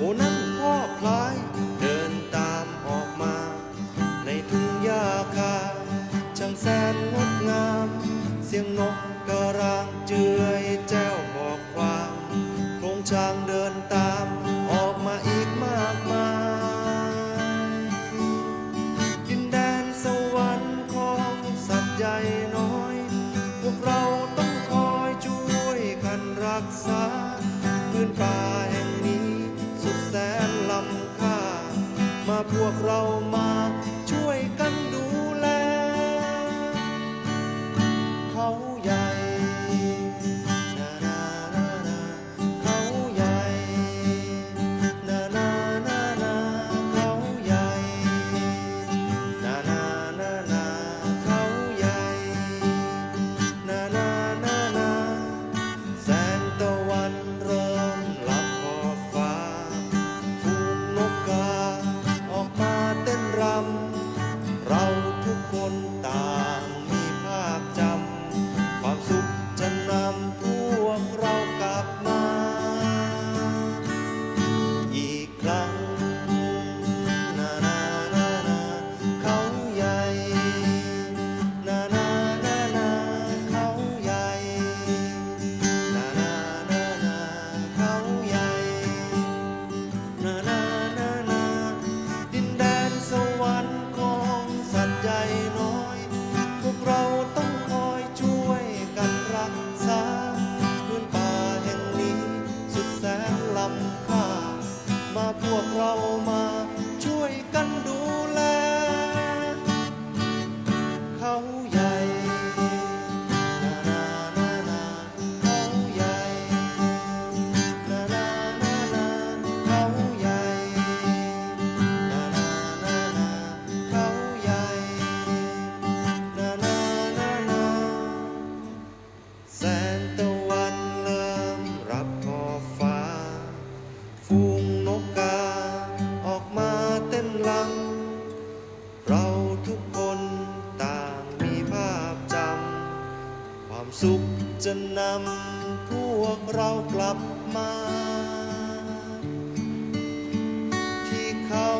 โอ้นั่นพ่อพลายเดินตามออกมา ในทุ่งหญ้าคาช่างแสนงดงาม เสียงนกกระรางเจือยแจ้วบอกความโครงช้างเดินตามออกมาอีกมากมายดินแดนสวรรค์ของสัตว์ใหญ่น้อย พวกเราต้องคอยช่วยกันรักษาพื้นป่าแห่ง แสนลำค่า มาพวกเรามา ลำค่า มาพวกเรามาช่วยกันดู ทุกคนต่างมีภาพจำ ความสุขจะนำพวกเรากลับมา ที่เขา